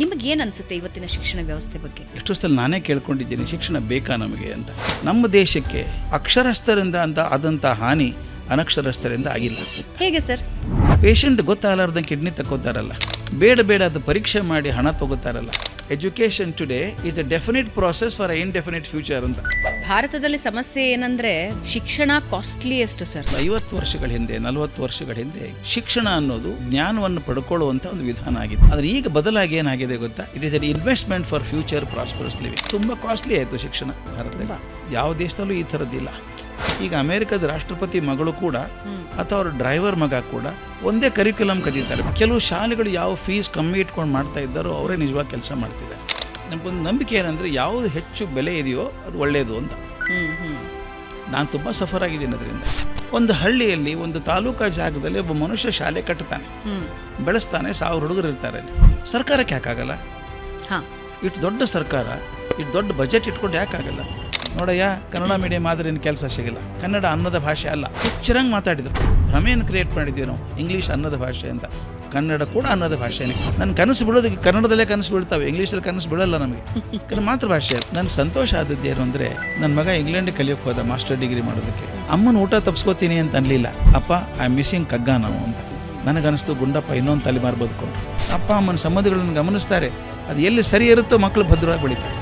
ನಿಮಗೆ ಏನು ಅನ್ಸುತ್ತೆ ಇವತ್ತಿನ ಶಿಕ್ಷಣ ವ್ಯವಸ್ಥೆ ಬಗ್ಗೆ? ಎಷ್ಟೋ ಸಲ ನಾನೇ ಕೇಳ್ಕೊಂಡಿದ್ದೀನಿ ಶಿಕ್ಷಣ ಬೇಕಾ ನಮಗೆ ಅಂತ. ನಮ್ಮ ದೇಶಕ್ಕೆ ಅಕ್ಷರಸ್ಥರಿಂದ ಅಂತ ಆದಂಥ ಹಾನಿ ಅನಕ್ಷರಸ್ಥರಿಂದ ಆಗಿಲ್ಲ. ಹೇಗೆ ಸರ್? ಪೇಷಂಟ್ ಗೊತ್ತಾಗಲಾರ್ದ ಕಿಡ್ನಿ ತಕ್ಕೋತಾರಲ್ಲ. ಬೇಡ ಬೇಡ ಅದು ಪರೀಕ್ಷೆ ಮಾಡಿ ಹಣ ತಗೋತಾರಲ್ಲ. Education today is a definite process for indefinite future ಅಂತ. ಭಾರತದಲ್ಲಿ ಸಮಸ್ಯೆ ಏನಂದ್ರೆ ಶಿಕ್ಷಣ ಕಾಸ್ಟ್ಲಿಯೆಸ್ಟ್ ಸರ್ ಐವತ್ತು ವರ್ಷಗಳ ಹಿಂದೆ ನಲವತ್ತು ವರ್ಷಗಳ ಹಿಂದೆ ಶಿಕ್ಷಣ ಅನ್ನೋದು ಜ್ಞಾನವನ್ನು ಪಡ್ಕೊಳ್ಳುವಂತ ಒಂದು ವಿಧಾನ ಆಗಿತ್ತು. ಆದರೆ ಈಗ ಬದಲಾಗಿ ಏನಾಗಿದೆ ಗೊತ್ತಾ? It is an investment for future prosperous living ತುಂಬಾ ಕಾಸ್ಟ್ಲಿ ಆಯಿತು ಶಿಕ್ಷಣ ಭಾರತದಲ್ಲಿ. ಯಾವ ದೇಶದಲ್ಲೂ ಈ ಥರದ್ದಿಲ್ಲ. ಈಗ ಅಮೆರಿಕದ ರಾಷ್ಟ್ರಪತಿ ಮಗಳು ಕೂಡ ಅಥವಾ ಅವ್ರ ಡ್ರೈವರ್ ಮಗ ಕೂಡ ಒಂದೇ ಕರಿಕ್ಯುಲಮ್ ಕದೀತಾರೆ. ಕೆಲವು ಶಾಲೆಗಳು ಯಾವ ಫೀಸ್ ಕಮ್ಮಿ ಇಟ್ಕೊಂಡು ಮಾಡ್ತಾ ಇದ್ದಾರೋ ಅವರೇ ನಿಜವಾಗಿ ಕೆಲಸ ಮಾಡ್ತಿದ್ದಾರೆ. ನಮಗೊಂದು ನಂಬಿಕೆ ಏನಂದರೆ ಯಾವುದು ಹೆಚ್ಚು ಬೆಲೆ ಇದೆಯೋ ಅದು ಒಳ್ಳೆಯದು ಅಂತ. ನಾನು ತುಂಬ ಸಫರ್ ಆಗಿದ್ದೀನಿ ಅದರಿಂದ. ಒಂದು ಹಳ್ಳಿಯಲ್ಲಿ ಒಂದು ತಾಲೂಕಾ ಜಾಗದಲ್ಲಿ ಒಬ್ಬ ಮನುಷ್ಯ ಶಾಲೆ ಕಟ್ಟುತ್ತಾನೆ ಬೆಳೆಸ್ತಾನೆ ಸಾವಿರ ಹುಡುಗರು ಇರ್ತಾರೆ ಅಲ್ಲಿ. ಸರ್ಕಾರಕ್ಕೆ ಯಾಕಾಗಲ್ಲ? ಹಾ. ಇಷ್ಟು ದೊಡ್ಡ ಸರ್ಕಾರ ಇಷ್ಟು ದೊಡ್ಡ ಬಜೆಟ್ ಇಟ್ಕೊಂಡು ಯಾಕಾಗಲ್ಲ? ನೋಡಯ್ಯ, ಕನ್ನಡ ಮೀಡಿಯಂ ಆದರೆ ಏನು ಕೆಲಸ ಸಿಗಿಲ್ಲ. ಕನ್ನಡ ಅನ್ನದ ಭಾಷೆ ಅಲ್ಲ. ಹುಚ್ಚರಂಗೆ ಮಾತಾಡಿದ್ರು. ಭ್ರಮೆಯನ್ನು ಕ್ರಿಯೇಟ್ ಮಾಡಿದ್ದೀವಿ ನಾವು. ಇಂಗ್ಲೀಷ್ ಅನ್ನದ ಭಾಷೆ ಅಂತ. ಕನ್ನಡ ಕೂಡ ಅನ್ನದ ಭಾಷೆನೇ. ನನ್ನ ಕನಸು ಬಿಡೋದಕ್ಕೆ ಕನ್ನಡದಲ್ಲೇ ಕನಸು ಬೀಳ್ತಾವೆ. ಇಂಗ್ಲೀಷಲ್ಲಿ ಕನಸು ಬಿಡಲ್ಲ ನಮಗೆ. ಕನ್ನಡ ಮಾತೃಭಾಷೆ. ನನ್ನ ಸಂತೋಷ ಆದದ್ದು ಏನು ಅಂದರೆ ನನ್ನ ಮಗ ಇಂಗ್ಲೆಂಡ್ ಕಲಿಯೋಕೆ ಹೋದ ಮಾಸ್ಟರ್ ಡಿಗ್ರಿ ಮಾಡೋದಕ್ಕೆ. ಅಮ್ಮನ ಊಟ ತಪ್ಸ್ಕೋತೀನಿ ಅಂತ ಅನ್ಲಿಲ್ಲ. ಅಪ್ಪ ಐ ಮಿಸ್ಸಿಂಗ್ ಕಗ್ಗ ನಾವು ಅಂತ. ನನಗನ್ನಿಸ್ತು ಗುಂಡಪ್ಪ ಇನ್ನೊಂದು ತಲೆಮಾರು ಬದುಕೊಂಡು ಅಪ್ಪ ಅಮ್ಮನ ಸಂಬಂಧಗಳನ್ನು ಗಮನಿಸ್ತಾರೆ. ಅದು ಎಲ್ಲಿ ಸರಿ ಇರುತ್ತೋ ಮಕ್ಕಳು ಭದ್ರವಾಗಿ ಬೆಳೀತಾರೆ.